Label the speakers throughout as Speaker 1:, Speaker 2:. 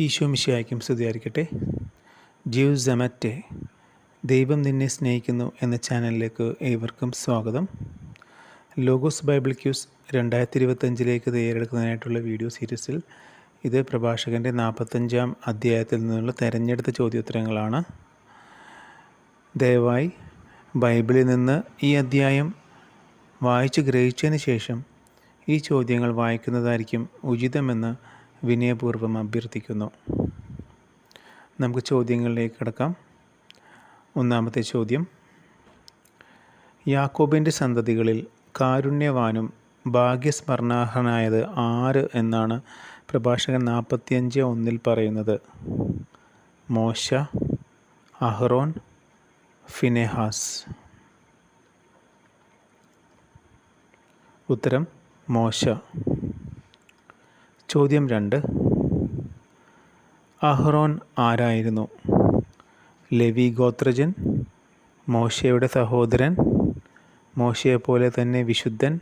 Speaker 1: ഈശോ മിശിഹായ്ക്കും സ്തുതിയായിരിക്കട്ടെ. ജീവ് സെമറ്റെ ദൈവം നിന്നെ സ്നേഹിക്കുന്നു എന്ന ചാനലിലേക്ക് ഏവർക്കും സ്വാഗതം. ലോഗോസ് ബൈബിൾ ക്യൂസ് രണ്ടായിരത്തി ഇരുപത്തഞ്ചിലേക്ക് തയ്യാറെടുക്കുന്നതിനായിട്ടുള്ള വീഡിയോ സീരീസിൽ ഇത് പ്രഭാഷകന്റെ നാൽപ്പത്തഞ്ചാം അധ്യായത്തിൽ നിന്നുള്ള തെരഞ്ഞെടുത്ത ചോദ്യോത്തരങ്ങളാണ്. ദയവായി ബൈബിളിൽ നിന്ന് ഈ അധ്യായം വായിച്ച് ഗ്രഹിച്ചതിന് ശേഷം ഈ ചോദ്യങ്ങൾ വായിക്കുന്നതായിരിക്കും ഉചിതമെന്ന് വിനയപൂർവം അഭ്യർത്ഥിക്കുന്നു. നമുക്ക് ചോദ്യങ്ങളിലേക്ക് കിടക്കാം. ഒന്നാമത്തെ ചോദ്യം. യാക്കോബിന്റെ സന്തതികളിൽ കാരുണ്യവാനും ഭാഗ്യസ്മരണാർഹനായത് ആര് എന്നാണ് പ്രഭാഷകൻ നാൽപ്പത്തിയഞ്ച് ഒന്നിൽ പറയുന്നത്. മോശ അഹ്റോൻ ഫിനെഹാസ്. ഉത്തരം മോശ. ചോദ്യം രണ്ട്. അഹ്റോൻ ആരായിരുന്നു? ലെവി ഗോത്രജൻ മോശയുടെ സഹോദരൻ മോശയെപ്പോലെ തന്നെ വിശുദ്ധൻ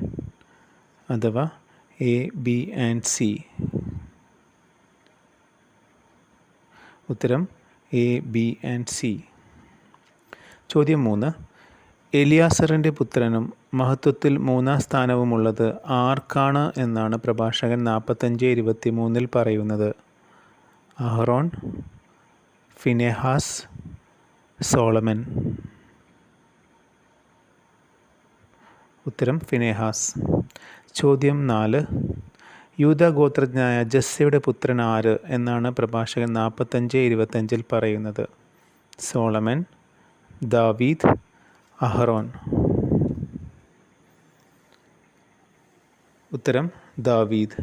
Speaker 1: അഥവാ എ ബി ആൻഡ് സി. ഉത്തരം എ ബി ആൻഡ് സി. ചോദ്യം മൂന്ന്. എലിയാസറിന്റെ പുത്രനും മഹത്വത്തിൽ മൂന്നാം സ്ഥാനവുമുള്ളത് ആർക്കാണ് എന്നാണ് പ്രഭാഷകൻ നാൽപ്പത്തഞ്ച് ഇരുപത്തി മൂന്നിൽ പറയുന്നത്. Aaron Phinehas Solomon. ഉത്തരം ഫിനെഹാസ്. ചോദ്യം നാല്. യൂത ഗോത്രജ്ഞനായ ജസ്സയുടെ പുത്രൻ ആര് എന്നാണ് പ്രഭാഷകൻ നാൽപ്പത്തഞ്ച് ഇരുപത്തഞ്ചിൽ പറയുന്നത്. സോളമൻ ദാവീദ് അഹ്റോൻ. ഉത്തരം ദാവീദ്.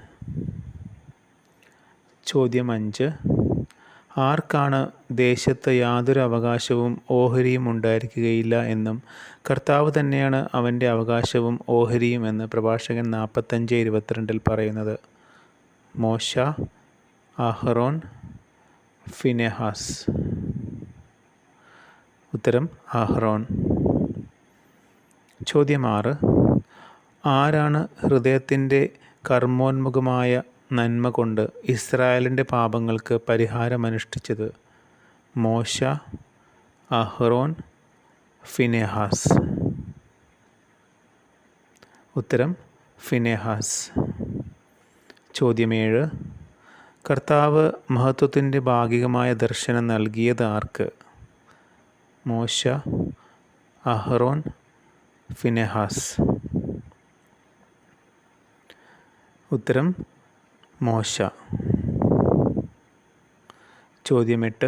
Speaker 1: ചോദ്യം അഞ്ച്. ആർക്കാണ് ദേശത്ത് യാതൊരു അവകാശവും ഓഹരിയും ഉണ്ടായിരിക്കുകയില്ല എന്നും കർത്താവ് തന്നെയാണ് അവന്റെ അവകാശവും ഓഹരിയും എന്ന് പ്രഭാഷകൻ നാൽപ്പത്തഞ്ച് ഇരുപത്തിരണ്ടിൽ പറയുന്നത്. മോശ അഹ്റോൻ ഫിനെഹാസ്. ഉത്തരം അഹ്റോൻ. ചോദ്യം ആറ്. ആരാണ് ഹൃദയത്തിന്റെ കർമ്മോന്മുഖമായ നന്മ കൊണ്ട് ഇസ്രായേലിന്റെ പാപങ്ങൾക്ക് പരിഹാരമനുഷ്ഠിച്ചത്? മോശ അഹ്റോൻ ഫിനെഹാസ്. ഉത്തരം ഫിനെഹാസ്. ചോദ്യമേഴ് കർത്താവ് മഹത്വത്തിന്റെ ഭാഗികമായ ദർശനം നൽകിയത് ആർക്ക്? മോശ അഹ്റോൻ ഫിനെഹാസ്. ഉത്തരം മോശ. ചോദ്യം എട്ട്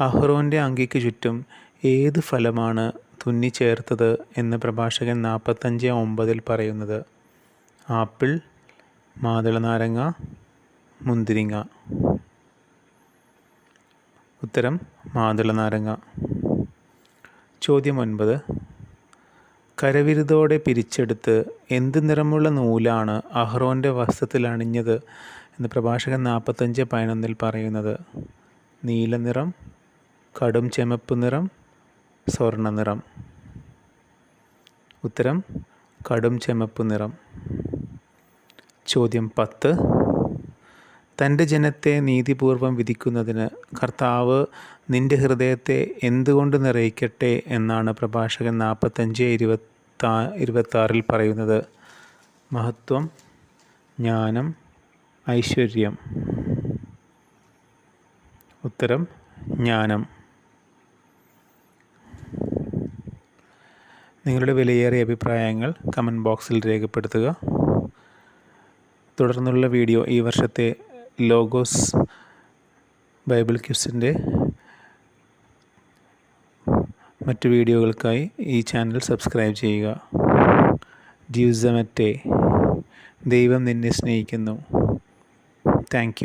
Speaker 1: അഹ്റോന്റെ അങ്കിക്ക് ചുറ്റും ഏത് ഫലമാണ് തുന്നിച്ചേർത്തത് എന്ന് പ്രഭാഷകൻ നാൽപ്പത്തഞ്ച് ഒമ്പതിൽ പറയുന്നത്. ആപ്പിൾ മാതളനാരങ്ങ മുന്തിരിങ്ങ. ഉത്തരം മാതളനാരങ്ങ. ചോദ്യം ഒൻപത്. കരവിരുതോടെ പിരിച്ചെടുത്ത് എന്ത് നിറമുള്ള നൂലാണ് അഹ്റോന്റെ വസ്ത്രത്തിൽ അണിഞ്ഞത് എന്ന് പ്രഭാഷകൻ നാൽപ്പത്തഞ്ച് പതിനൊന്നിൽ പറയുന്നത്. നീല നിറം കടും ചെമപ്പ് നിറം സ്വർണ നിറം. ഉത്തരം കടും ചെമപ്പ് നിറം. ചോദ്യം പത്ത്. തന്റെ ജനത്തെ നീതിപൂർവം വിധിക്കുന്നതിന് കർത്താവ് നിന്റെ ഹൃദയത്തെ എന്തുകൊണ്ട് നിറയിക്കട്ടെ എന്നാണ് പ്രഭാഷകൻ നാൽപ്പത്തഞ്ച് ഇരുപത്താ ഇരുപത്താറിൽ പറയുന്നത് മഹത്വം ജ്ഞാനം ഐശ്വര്യം. ഉത്തരം ജ്ഞാനം. നിങ്ങളുടെ വിലയേറിയ അഭിപ്രായങ്ങൾ കമന്റ് ബോക്സിൽ രേഖപ്പെടുത്തുക. തുടർന്നുള്ള വീഡിയോ ഈ വർഷത്തെ ലോഗോസ് ബൈബിൾ ക്യൂസിന്റെ മറ്റു വീഡിയോകൾക്കായി ഈ ചാനൽ സബ്സ്ക്രൈബ് ചെയ്യുക. ജീവിതമറ്റേ ദൈവം നിന്നെ സ്നേഹിക്കുന്നു. താങ്ക്